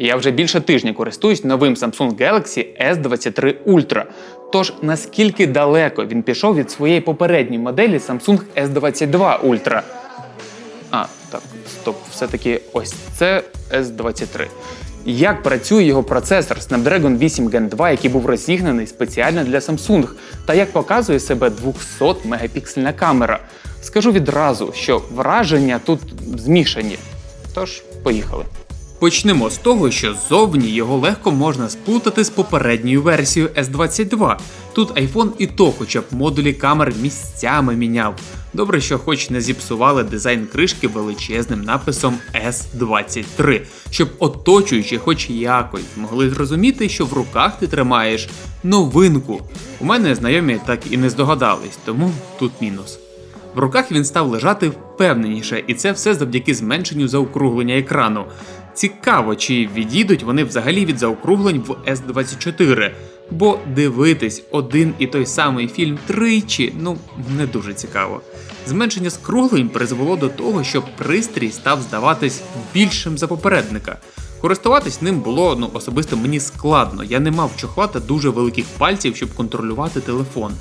Я вже більше тижня користуюсь новим Samsung Galaxy S23 Ultra. Тож наскільки далеко він пішов від своєї попередньої моделі Samsung S22 Ultra? А, так, стоп, все-таки ось це S23. Як працює його процесор Snapdragon 8 Gen 2, який був розігнаний спеціально для Samsung, та як показує себе 200 мегапіксельна камера? Скажу відразу, що враження тут змішані. Тож, поїхали. Почнемо з того, що ззовні його легко можна сплутати з попередньою версією S22. Тут iPhone і то хоча б модулі камер місцями міняв. Добре, що хоч не зіпсували дизайн кришки величезним написом S23, щоб оточуючи хоч якось змогли зрозуміти, що в руках ти тримаєш новинку. У мене знайомі так і не здогадались, тому тут мінус. В руках він став лежати впевненіше, і це все завдяки зменшенню заокруглення екрану. Цікаво, чи відійдуть вони взагалі від заокруглень в S24, бо дивитись один і той самий фільм тричі, ну не дуже цікаво. Зменшення скруглень призвело до того, що пристрій став здаватись більшим за попередника. Користуватись ним було ну особисто мені складно. Я не мав чохла та дуже великих пальців, щоб контролювати телефон.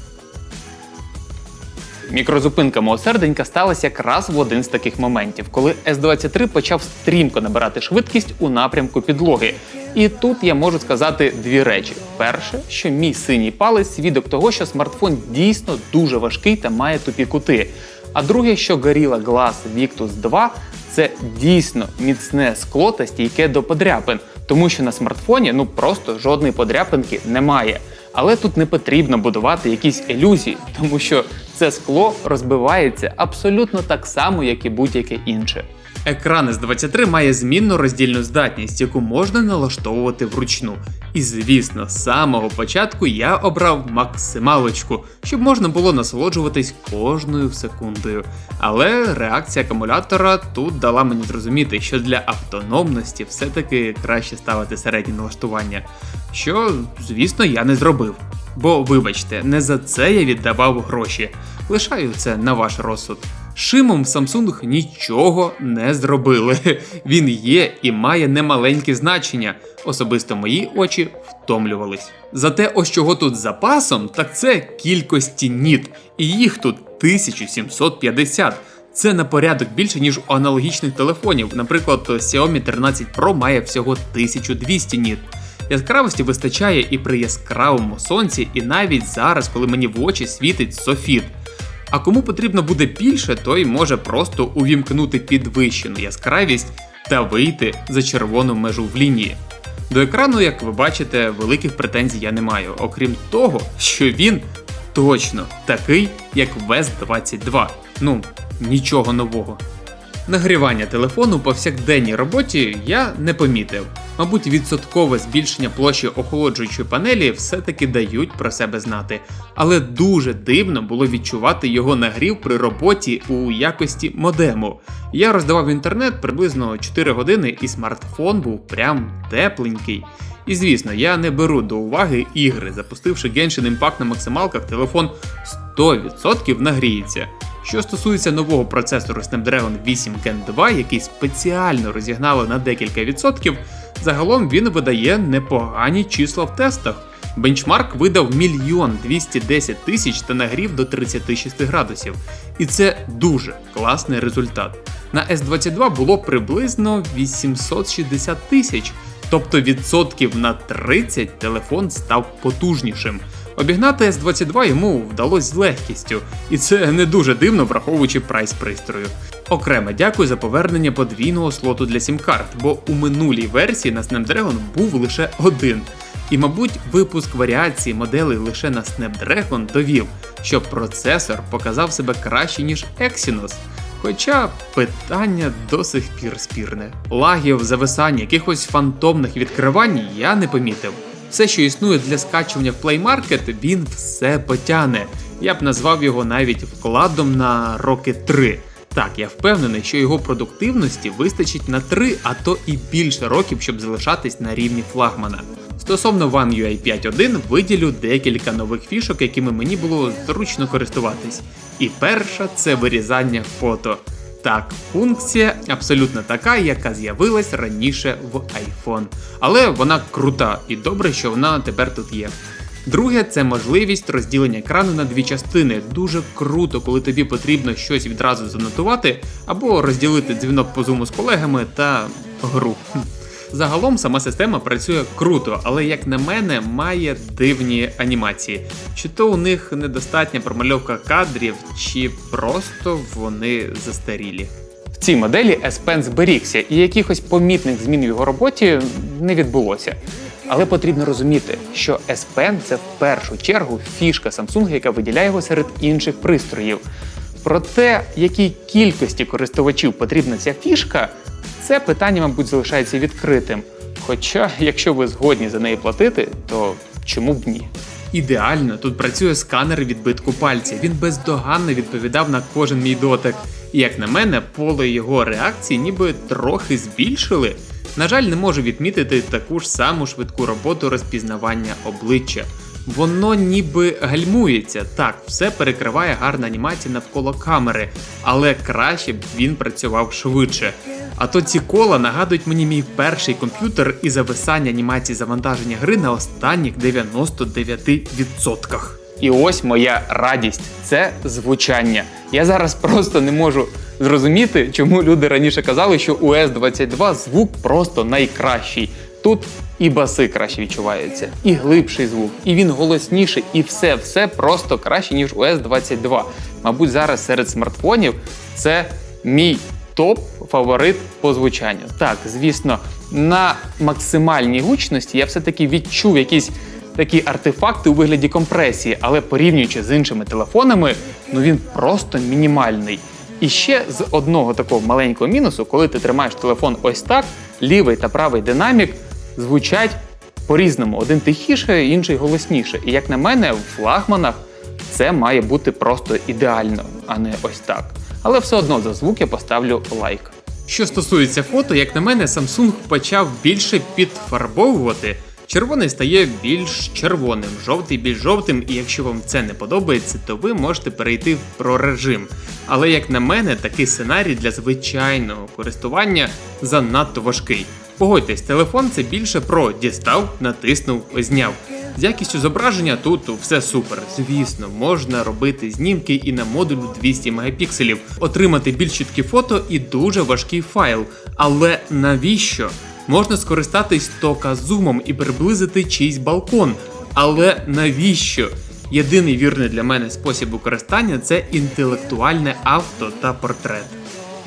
Мікрозупинка мого серденька сталася якраз в один з таких моментів, коли S23 почав стрімко набирати швидкість у напрямку підлоги. І тут я можу сказати дві речі: перше, що мій синій палець свідок того, що смартфон дійсно дуже важкий та має тупі кути. А друге, що Gorilla Glass Victus 2 це дійсно міцне скло та стійке до подряпин, тому що на смартфоні ну просто жодної подряпинки немає. Але тут не потрібно будувати якісь ілюзії, тому що це скло розбивається абсолютно так само, як і будь-яке інше. Екран з 23 має змінну роздільну здатність, яку можна налаштовувати вручну. І звісно, з самого початку я обрав максималочку, щоб можна було насолоджуватись кожною секундою. Але реакція акумулятора тут дала мені зрозуміти, що для автономності все-таки краще ставити середнє налаштування. Що, звісно, я не зробив. Бо, вибачте, не за це я віддавав гроші. Лишаю це на ваш розсуд. Шимом Samsung нічого не зробили. Він є і має немаленьке значення. Особисто мої очі втомлювались. Зате ось чого тут запасом, так це кількості ніт, і їх тут 1750. Це на порядок більше, ніж у аналогічних телефонів. Наприклад, Xiaomi 13 Pro має всього 1200 ніт. Яскравості вистачає і при яскравому сонці, і навіть зараз, коли мені в очі світить софіт. А кому потрібно буде більше, той може просто увімкнути підвищену яскравість та вийти за червону межу в лінії. До екрану, як ви бачите, великих претензій я не маю, окрім того, що він точно такий, як Вес 22. Ну, нічого нового. Нагрівання телефону у повсякденній роботі я не помітив. Мабуть, відсоткове збільшення площі охолоджуючої панелі все-таки дають про себе знати, але дуже дивно було відчувати його нагрів при роботі у якості модему. Я роздавав інтернет приблизно 4 години, і смартфон був прям тепленький. І звісно, я не беру до уваги ігри, запустивши Genshin Impact на максималках, телефон 100% нагріється. Що стосується нового процесору Snapdragon 8 Gen 2, який спеціально розігнали на декілька відсотків, загалом він видає непогані числа в тестах. Бенчмарк видав 1 210 тисяч та нагрів до 36 градусів. І це дуже класний результат. На S22 було приблизно 860 тисяч, тобто відсотків на 30 телефон став потужнішим. Обігнати S22 йому вдалося з легкістю, і це не дуже дивно, враховуючи прайс пристрою. Окремо дякую за повернення подвійного слоту для сім-карт, бо у минулій версії на Snapdragon був лише один. І, мабуть, випуск варіації моделей лише на Snapdragon довів, що процесор показав себе краще, ніж Exynos. Хоча питання до сих пір спірне. Лагів, зависань, якихось фантомних відкривань я не помітив. Все, що існує для скачування в Play Market, він все потяне. Я б назвав його навіть вкладом на роки 3. Так, я впевнений, що його продуктивності вистачить на 3, а то і більше років, щоб залишатись на рівні флагмана. Стосовно One UI 5.1 виділю декілька нових фішок, якими мені було зручно користуватись. І перша це вирізання фото. Так, функція абсолютно така, яка з'явилась раніше в iPhone. Але вона крута і добре, що вона тепер тут є. Друге, це можливість розділення екрану на дві частини. Дуже круто, коли тобі потрібно щось відразу занотувати, або розділити дзвінок по зуму з колегами та гру. Загалом сама система працює круто, але як на мене, має дивні анімації. Чи то у них недостатня промальовка кадрів, чи просто вони застарілі. В цій моделі S Pen зберігся, і якихось помітних змін в його роботі не відбулося. Але потрібно розуміти, що S Pen – це в першу чергу фішка Samsung, яка виділяє його серед інших пристроїв. Про те, якій кількості користувачів потрібна ця фішка, це питання, мабуть, залишається відкритим. Хоча, якщо ви згодні за неї платити, то чому б ні? Ідеально тут працює сканер відбитку пальця. Він бездоганно відповідав на кожен мій дотик. І як на мене, поле його реакції ніби трохи збільшили. На жаль, не можу відмітити таку ж саму швидку роботу розпізнавання обличчя. Воно ніби гальмується. Так, все перекриває гарна анімація навколо камери, але краще б він працював швидше. А то ці кола нагадують мені мій перший комп'ютер і зависання анімації завантаження гри на останніх 99%. І ось моя радість це звучання. Я зараз просто не можу зрозуміти, чому люди раніше казали, що у S22 звук просто найкращий. Тут і баси краще відчуваються, і глибший звук, і він голосніший, і все, все просто краще, ніж у S22. Мабуть, зараз серед смартфонів це мій топ-фаворит по звучанню. Так, звісно, на максимальній гучності я все-таки відчув якісь такі артефакти у вигляді компресії, але порівнюючи з іншими телефонами, ну він просто мінімальний. І ще з одного такого маленького мінусу, коли ти тримаєш телефон ось так, лівий та правий динамік звучать по-різному. Один тихіше, інший голосніше. І як на мене, в флагманах це має бути просто ідеально, а не ось так. Але все одно за звук я поставлю лайк. Що стосується фото, як на мене, Samsung почав більше підфарбовувати. Червоний стає більш червоним, жовтий більш жовтим, і якщо вам це не подобається, то ви можете перейти в про режим. Але як на мене, такий сценарій для звичайного користування занадто важкий. Погодьтесь, телефон це більше про дістав, натиснув, зняв. З якістю зображення тут все супер. Звісно, можна робити знімки і на модулю 200 мегапікселів, отримати більш чіткі фото і дуже важкий файл. Але навіщо? Можна скористатись тока зумом і приблизити чийсь балкон. Але навіщо? Єдиний вірний для мене спосіб використання це інтелектуальне авто та портрет.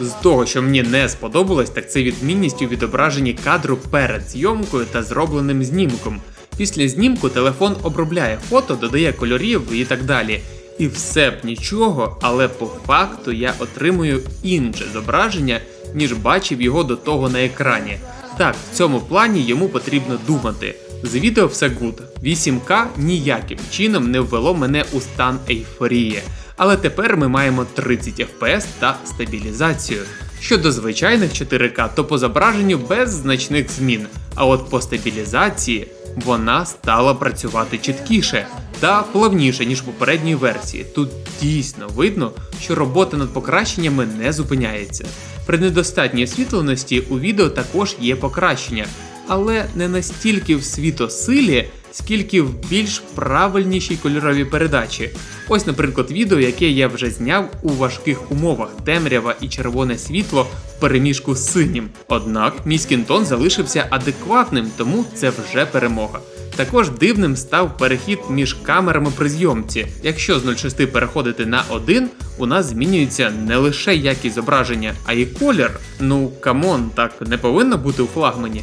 З того, що мені не сподобалось, так це відмінність у відображенні кадру перед зйомкою та зробленим знімком. Після знімку телефон обробляє фото, додає кольорів і так далі. І все б нічого, але по факту я отримую інше зображення, ніж бачив його до того на екрані. Так, в цьому плані йому потрібно думати. З відео все гуд. 8К ніяким чином не ввело мене у стан ейфорії. Але тепер ми маємо 30 FPS та стабілізацію. Щодо звичайних 4К, то по зображенню без значних змін. А от по стабілізації вона стала працювати чіткіше та плавніше, ніж в попередній версії. Тут дійсно видно, що робота над покращеннями не зупиняється. При недостатній освітленості у відео також є покращення, але не настільки в світосилі, скільки в більш правильнішій кольоровій передачі. Ось, наприклад, відео, яке я вже зняв у важких умовах темрява і червоне світло в переміжку з синім. Однак мій скінтон залишився адекватним, тому це вже перемога. Також дивним став перехід між камерами при зйомці. Якщо з 0,6 переходити на 1, у нас змінюється не лише якість зображення, а й колір. Ну камон, так не повинно бути у флагмані.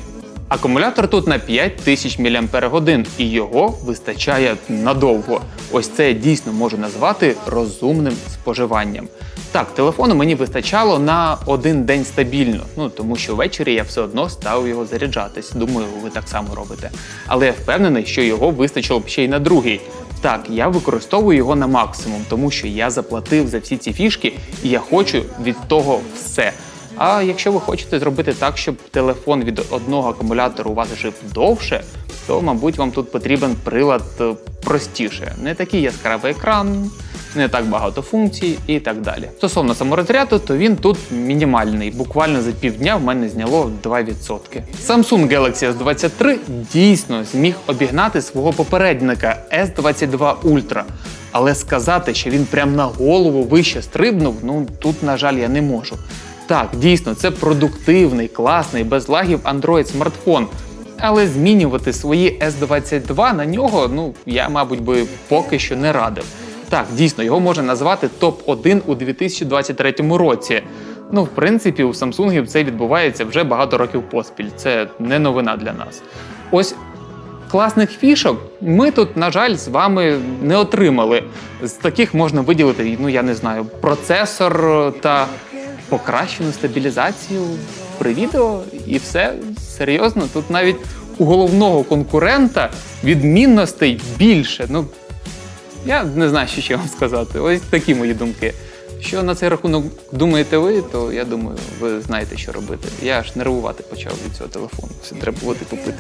Акумулятор тут на 5000 мАч і його вистачає надовго. Ось це дійсно можу назвати розумним споживанням. Так, телефону мені вистачало на один день стабільно, ну тому що ввечері я все одно ставив його заряджатись. Думаю, ви так само робите. Але я впевнений, що його вистачило б ще й на другий. Так, я використовую його на максимум, тому що я заплатив за всі ці фішки, і я хочу від того все. А якщо ви хочете зробити так, щоб телефон від одного акумулятора у вас жив довше, то, мабуть, вам тут потрібен прилад е, простіше. Не такий яскравий екран, не так багато функцій і так далі. Стосовно саморозряду, то він тут мінімальний. Буквально за півдня в мене зняло 2%. Samsung Galaxy S23 дійсно зміг обігнати свого попередника S22 Ultra. Але сказати, що він прям на голову вище стрибнув, ну тут, на жаль, я не можу. Так, дійсно, це продуктивний, класний, без лагів Android смартфон. Але змінювати свої S22 на нього, ну я, мабуть, би поки що не радив. Так, дійсно, його можна назвати топ-1 у 2023 році. Ну, в принципі, у Samsung це відбувається вже багато років поспіль. Це не новина для нас. Ось класних фішок ми тут, на жаль, з вами не отримали. З таких можна виділити, ну я не знаю, процесор та покращену стабілізацію при відео, і все серйозно. Тут навіть у головного конкурента відмінностей більше. Ну я не знаю, що ще вам сказати. Ось такі мої думки. Що на цей рахунок думаєте ви, то я думаю, ви знаєте, що робити. Я аж нервувати почав від цього телефону. Все треба було попити.